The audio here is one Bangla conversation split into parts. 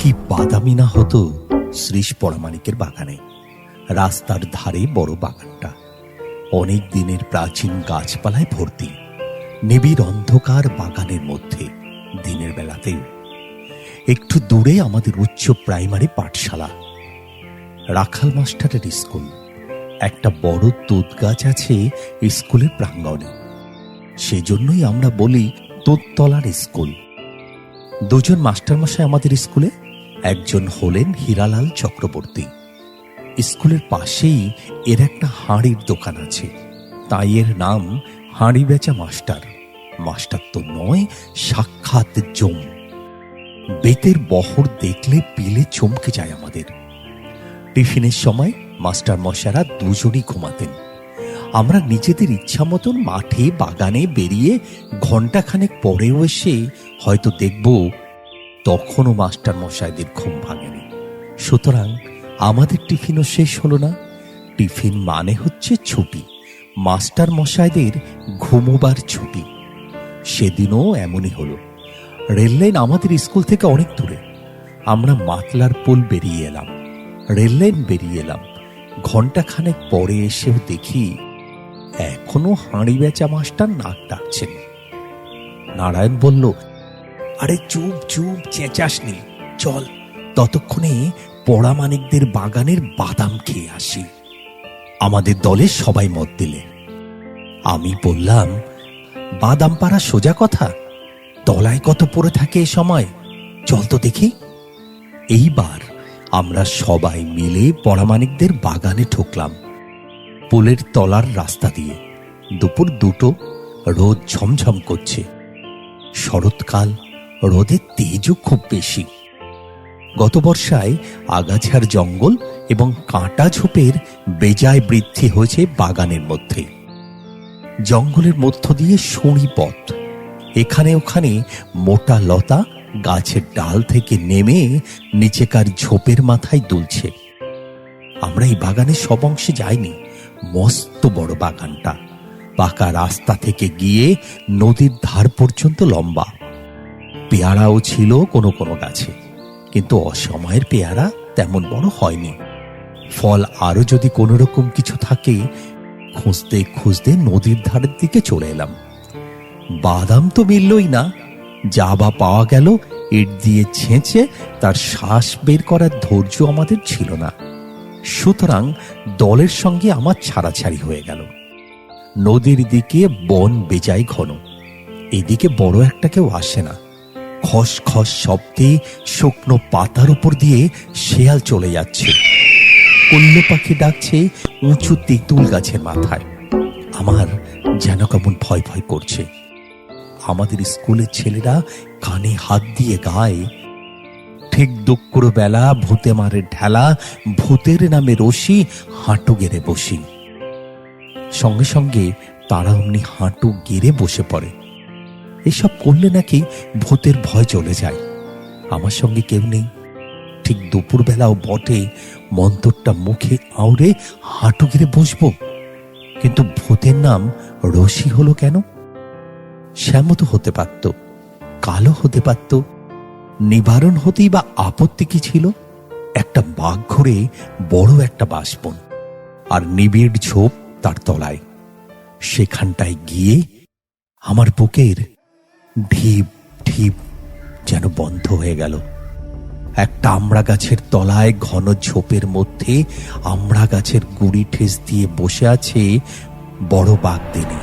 কি বাদামি না হতো শ্রীশ পরামানিকের বাগানে, রাস্তার ধারে বড় বাগানটা। অনেক দিনের প্রাচীন গাছপালায় ভর্তি, নিবিড় অন্ধকার বাগানের মধ্যে দিনের বেলাতেও একটু দূরে আমাদের উচ্চ প্রাইমারি পাঠশালা। রাখাল মাস্টারের স্কুল। একটা বড় তুত গাছ আছে স্কুলের প্রাঙ্গণে। সেজন্যই আমরা বলি তোততলার স্কুল। দুজন মাস্টারমশাই আমাদের স্কুলে একজন হলেন হীরালাল চক্রবর্তী। স্কুলের পাশেই এর একটা হাঁড়ির দোকান আছে। তাই এর নাম হাঁড়ি বেচা মাস্টার। মাস্টার তো নয়, সাক্ষাৎ জম। বেতের বহর দেখলে পিলে চমকে যায় আমাদের। টিফিনের সময় মাস্টার মশারা দুজনই ঘুমাতেন। আমরা নিজেদের ইচ্ছা মতন মাঠে, বাগানে বেরিয়ে ঘন্টাখানেক পরেও এসে হয়তো দেখব তখনও মাস্টার মশাইদের ঘুম ভাঙেনি। সুতরাং আমাদের টিফিনও শেষ হলো না। টিফিন মানে হচ্ছে ছুটি। মাস্টার মশাইদের ঘুমোবার ছুটি। সেদিনও এমনই হলো। রেললাইন আমাদের স্কুল থেকে অনেক দূরে। আমরা মাতলার পোল বেরিয়ে এলাম। রেললাইন বেরিয়ে এলাম। ঘন্টাখানেক পরে এসেও দেখি এখনও হাঁড়ি বেচা মাস্টার নাক ডাকছেন। নারায়ণ বলল আরে চুপ চুপ চেঁচাস নি চল, ততক্ষণে পড়া মানিকদের বাগানের বাদাম খেয়ে আসি। আমাদের দলে সবাই মত দিলে। আমি বললাম, বাদাম পাড়া সোজা কথা? তলায় কত পড়ে থাকে এ সময়? চল তো দেখি। এইবার আমরা সবাই মিলে পরামানিকদের বাগানে ঠুকলাম পোলের তলার রাস্তা দিয়ে। দুপুর দুটো, রোদ ঝমঝম করছে। শরৎকাল রোদের তেজও খুব বেশি। গত বর্ষায় আগাছার জঙ্গল এবং কাঁটা ঝোপের বেজায় বৃদ্ধি হয়েছে বাগানের মধ্যে। জঙ্গলের মধ্য দিয়ে সঁড়ি পথ। এখানে ওখানে মোটা লতা গাছের ডাল থেকে নেমে নিচেকার ঝোপের মাথায় দুলছে। আমরা এই বাগানের সব অংশে যাইনি। মস্ত বড় বাগানটা। পাকা রাস্তা থেকে গিয়ে নদীর ধার পর্যন্ত লম্বা। পেয়ারাও ছিল কোনো কোনো গাছে, কিন্তু অসময়ের পেয়ারা তেমন বড় হয়নি। ফল আরও যদি কোনো রকম কিছু থাকে, খুঁজতে খুঁজতে নদীর ধারের দিকে চলে এলাম। বাদাম তো মিললই না, যা বা পাওয়া গেল, ইট দিয়ে ছেঁচে তার শ্বাস বের করার ধৈর্য আমাদের ছিল না। সুতরাং দলের সঙ্গে আমার ছাড়াছাড়ি হয়ে গেল। নদীর দিকে বন বেজায় ঘন, এদিকে বড় একটা কেউ আসে না। খস খস শব্দে শুকনো পাতার উপর দিয়ে শেয়াল চলে যাচ্ছে। কল্য পাখি ডাকছে উঁচু তেঁতুল গাছের মাথায়। আমার যেন কেমন ভয় ভয় করছে। আমাদের স্কুলের ছেলেরা কানে হাত দিয়ে গায়, ঠিক দুঃখর বেলা ভূতে মারে ঢেলা, ভূতের নামে রশি, হাঁটু গেড়ে বসি। সঙ্গে সঙ্গে তারা অমনি হাঁটু গেড়ে বসে পড়ে। এসব করলে নাকি ভূতের ভয় চলে যায়। আমার সঙ্গে কেউ নেই। ঠিক দুপুর বেলাও বটে মন্তরটা মুখে আউড়ে হাঁটু গেড়ে বসবো। কিন্তু ভূতের নাম রশি হলো কেন? শ্যামতো হতে পারত, কালো হতে পারত, নিবারণ হতেই বা আপত্তি কি ছিল? একটা বাঘ ঘুরে বড় একটা বাসবন আর নিবিড় ঝোপ তার তলায়। সেখানটায় গিয়ে আমার বুকের ঢিপ ঢিপ যেন বন্ধ হয়ে গেল। একটা আমড়া গাছের তলায় ঘন ঝোপের মধ্যে আমড়া গাছের গুড়ি ঠেস দিয়ে বসে আছে বড় বাঘ দিনে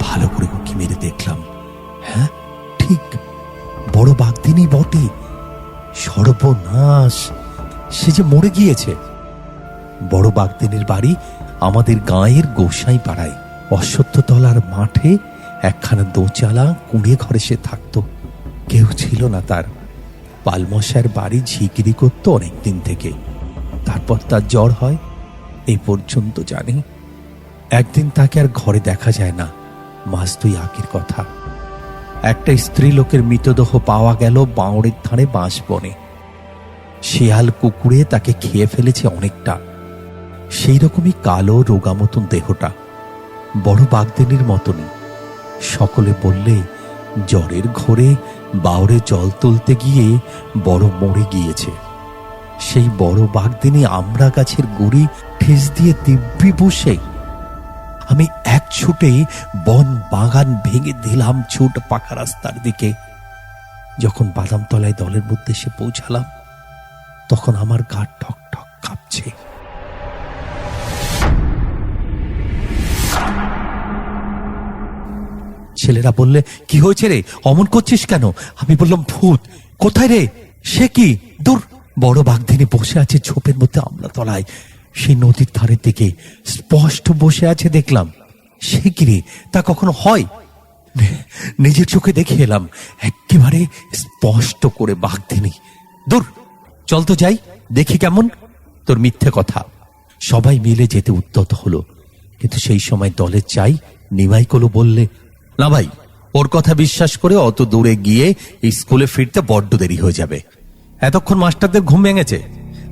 ভালো করে উঁকি মেরে দেখলাম। হ্যাঁ ঠিক, বড় বাগদিনই বটে। সর্বনাশ, সে যে মরে গিয়েছে। বড় বাগদিনের বাড়ি আমাদের গাঁয়ের গোসাই পাড়ায় অশ্বত্থতলার মাঠে একখানা দোচালা কুঁড়ে ঘরে সে থাকতো। কেউ ছিল না তার। পালমশার বাড়ি ঝিকিরি করত অনেকদিন থেকে। তারপর তার জ্বর হয় এই পর্যন্ত জানি। একদিন তাকে আর ঘরে দেখা যায় না, মাস দুই আগের কথা। একটা স্ত্রী লোকের মৃতদেহ পাওয়া গেল বাঁওড়ের ধারে বাঁশ বনে শেয়াল কুকুরে তাকে খেয়ে ফেলেছে অনেকটা। সেই রকমই কালো রোগা মতন দেহটা। বড় বাগদেনির মতনই। সকলে বললে, জ্বরের ঘোরে বাউরে জল তুলতে গিয়ে বড় মরে গিয়েছে। সেই বড় বাগদিনী আমরা গাছের গুড়ি ঠেস দিয়ে দিব্যি বসে। আমি এক ছুটে বন বাগান ভেঙে দিলাম ছুট পাকা রাস্তার দিকে। যখন বাদাম তলায় দলের মধ্যে এসে পৌঁছালাম, তখন আমার গা ঠক ঠক কাঁপছে। ছেলেরা বললে, কি হয়েছে রে? অমন করছিস কেন? আমি বললাম, ভূত, কোথায় রে? সে কি? দূর। বড় বাগদিনী বসে আছে ঝোপের মধ্যে আমলা তলায় সেই নদীর ধারের দিকে স্পষ্ট বসে আছে দেখলাম। সে কি রে? তা কখনো হয়? নিজের চোখে দেখে এলাম, একেবারে স্পষ্ট করে বাগদিনী দূর, চল তো যাই, দেখি কেমন। তোর মিথ্যে কথা। সবাই মিলে যেতে উদ্যত হলো। কিন্তু সেই সময় দলের চাই নিমাই কলো বললে না ভাই, ওর কথা বিশ্বাস করে অত দূরে গিয়ে স্কুলে ফিরতে বড্ড দেরি হয়ে যাবে। এতক্ষণ মাস্টারদের ঘুম ভেঙেছে।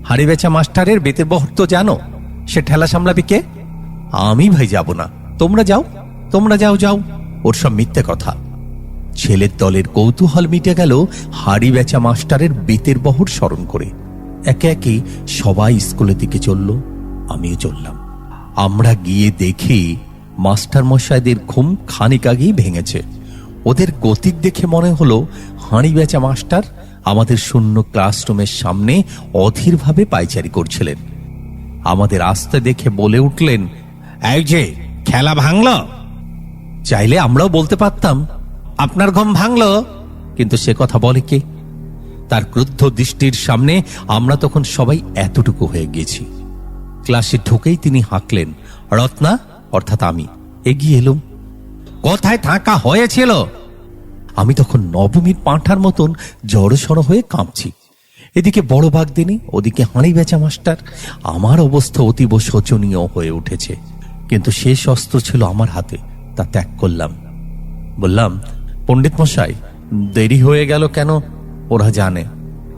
হাড়ি বেচা মাস্টারের বেতের বহর তো জানো, সে ঠেলা সামলাবি কে? আমি ভাই যাব না। তোমরা যাও তোমরা যাও যাও। ওর সব মিথ্যে কথা। ছেলের দলের কৌতূহল মিটে গেল হাড়ি বেচা মাস্টারের বেতের বহর স্মরণ করে। একে একে সবাই স্কুলের দিকে চলল, আমিও চললাম। আমরা গিয়ে দেখি মাস্টার মশাইদের ঘুম খানিক আগেই ভেঙেছে। ওদের গতিক দেখে মনে হলো, হাঁড়ি বেচা মাস্টার আমাদের শূন্য ক্লাসরুমের সামনে অধীরভাবে পায়চারি করছিলেন। আমাদের আসতে দেখে বলে উঠলেন, এই যে, খেলা ভাঙলো? চাইলে আমরাও বলতে পারতাম, আপনার ঘুম ভাঙলো? কিন্তু সে কথা বলে কে? তার ক্রুদ্ধ দৃষ্টির সামনে আমরা তখন সবাই এতটুকু হয়ে গেছি। ক্লাসে ঢুকেই তিনি হাঁকলেন, রত্না অর্থাৎ আমি। এগিয়ে এলুম। কোথায় থাকা হয়েছিল? আমি তখন নবমীর পাঁঠার মতন জড়সড় হয়ে কাঁপছি। এদিকে বড় বাঘ দিনী ওদিকে হাঁড়ি বেচা মাস্টার, আমার অবস্থা অতীব শোচনীয় হয়ে উঠেছে। কিন্তু শেষ অস্ত্র ছিল আমার হাতে, তা ত্যাগ করলাম। বললাম, পণ্ডিত মশাই, দেরি হয়ে গেল কেন? ওরা জানে।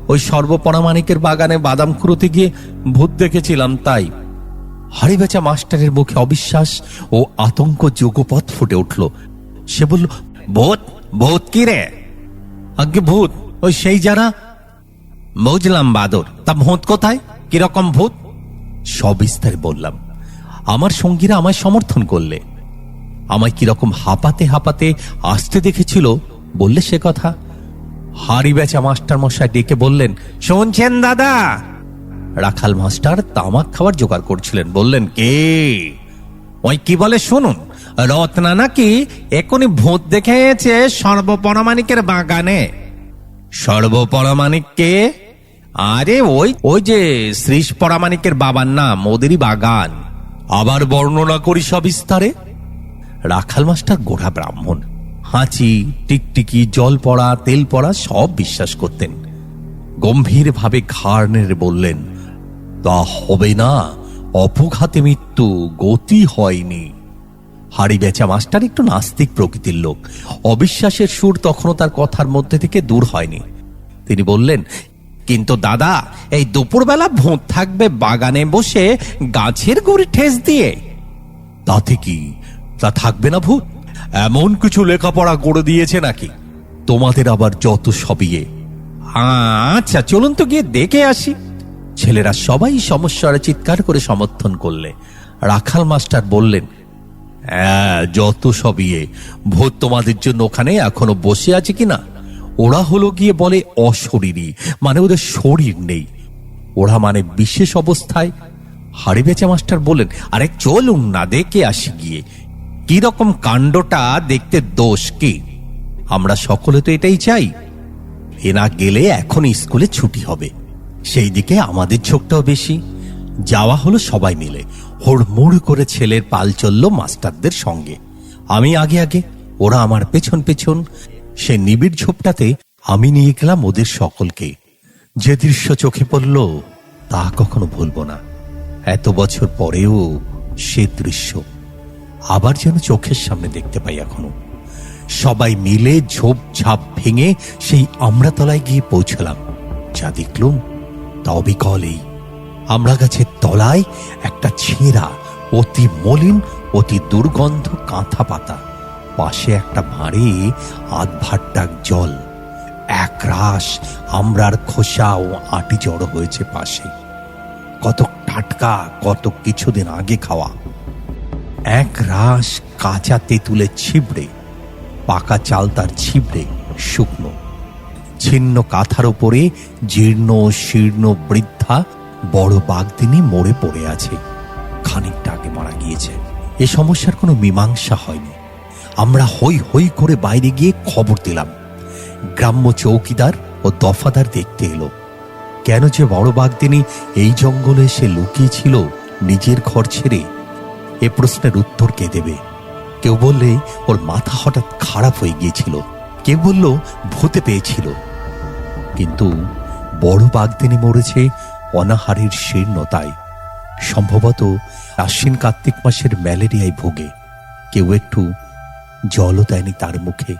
ওই সর্বপরামানিকের বাগানে বাদাম খুঁড়োতে গিয়ে ভূত দেখেছিলাম, তাই। হাড়ি বেচা মাস্টারের মুখে অবিশ্বাস ও আতঙ্ক যুগপথ ফুটে উঠল। সে বলল, ভূত ভূত কি রে? আগে ভূত, ওই সেই যারা। বুঝলাম, বাদর। তা ভূত কোথায়? কীরকম ভূত? সবিস্তারে বললাম, আমার সঙ্গীরা আমায় সমর্থন করলে। আমায় কীরকম হাঁপাতে হাঁপাতে আসতে দেখেছিল, বললে সে কথা? হাড়ি বেচা মাস্টার মশাই ডেকে বললেন, শুনছেন, দাদা? রাখাল মাস্টার তামাক খাবার জোগাড় করছিলেন, বললেন, কে? ওই কি বলে, শুনুন, রত্না নাকি এখনই ভূত দেখেছে সর্বপরমাণিকের বাগানে? সর্বপরমাণিক কে আরে, ওই ওই যে শ্রীশ পরামাণিকের বাবার নাম, ওদেরই বাগান। আবার বর্ণনা করি সবিস্তারে রাখাল মাস্টার গোড়া ব্রাহ্মণ, হাঁচি, টিকটিকি, জল পড়া, তেল পড়া সব বিশ্বাস করতেন। গম্ভীরভাবে ঘাড় নেড়ে বললেন তা হবে না। অপঘাতে মৃত্যু, গতি হয়নি। হাড়ি বেচা মাস্টার একটু নাস্তিক প্রকৃতির লোক। অবিশ্বাসের সুর তখনও তার কথার মধ্যে থেকে দূর হয়নি। তিনি বললেন, কিন্তু দাদা, এই দুপুরবেলা ভূত থাকবে বাগানে বসে গাছের গুড়ি ঠেস দিয়ে। তাতে কি? তা থাকবে না ভূত? এমন কিছু লেখাপড়া করে দিয়েছে নাকি? তোমাদের আবার যত সবিয়ে। আচ্ছা চলুন তো গিয়ে দেখে আসি। ছেলেরা সবাই সমস্যার চিৎকার করে সমর্থন করলে। রাখাল মাস্টার বললেন হ্যাঁ যত সবিয়ে ভূত তোমাদের জন্য ওখানে এখনও বসে আছে কিনা? ওরা হলো গিয়ে বলে অশরীরী মানে ওদের শরীর নেই। ওরা মানে বিশেষ অবস্থায় হাড়ি বেচা মাস্টার বললেন, আরে চলুন না, দেখে আসি গিয়ে। কি রকম কাণ্ডটা, দেখতে দোষ কি? আমরা সকলে তো এটাই চাই। এরা গেলে এখন স্কুলে ছুটি হবে। সেই দিকে আমাদের ঝোঁকটাও বেশি। যাওয়া হলো সবাই মিলে। হুড়মুড় করে ছেলের পাল চলল মাস্টারদের সঙ্গে। আমি আগে আগে, ওরা আমার পেছন পেছন। সে নিবিড় ঝোপটাতে আমি নিয়ে গেলাম ওদের সকলকে। যে দৃশ্য চোখে পড়ল, তা কখনো ভুলবো না। এত বছর পরেও সে দৃশ্য। আবার যেন চোখের সামনে দেখতে পাই এখনও। সবাই মিলে ঝোপঝাপ ভেঙে সেই আমড়াতলায় গিয়ে পৌঁছলাম। যা দেখলুম তা অবিকল এই আমড়া গাছের তলায় একটা ছেঁড়া, অতি মলিন, অতি দুর্গন্ধ কাঁথা পাতা। পাশে একটা ভাঁড়ে জল। আমরার খোসা ও আটি জড়ো হয়েছে পাশে। কত টাটকা কত কিছুদিন আগে খাওয়া। এক রাস কাঁচা তেঁতুলের ছিবড়ে, পাকা চাল তার ছিবড়ে, শুকনো। ছিন্ন কাঁথার ওপরে জীর্ণ শীর্ণ বৃদ্ধা বড় বাগদিনী মরে পড়ে আছে। খানিকটা আগে মারা গিয়েছে। এ সমস্যার কোনো মীমাংসা হয়নি। আমরা হই হই করে বাইরে গিয়ে খবর দিলাম। গ্রাম্য চৌকিদার ও দফাদার দেখতে এলো। কেন যে বড় বাগদিনী এই জঙ্গলে এসে লুকিয়েছিল নিজের ঘর ছেড়ে? এ প্রশ্নের উত্তর কে দেবে? কেউ বললে ওর মাথা হঠাৎ খারাপ হয়ে গিয়েছিল। কেউ বলল ভূতে পেয়েছিল। কিন্তু বড় বাগদিনী মরেছে অনাহারের শীর্ণতায়। সম্ভবত আশ্বিন কার্তিক মাসের ম্যালেরিয়ায় ভোগে। কেউ একটু জলও দেয়নি তার মুখে।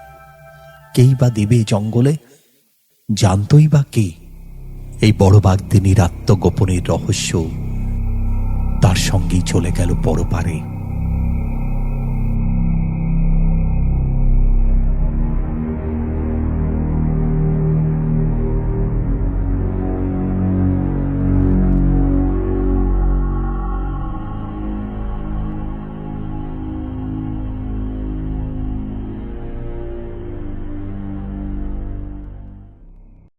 কেই বা দেবে জঙ্গলে? জানতই বা কে? এই বড় বাগদিনীর আত্মগোপনের রহস্য। তার সঙ্গেই চলে গেল পরপারে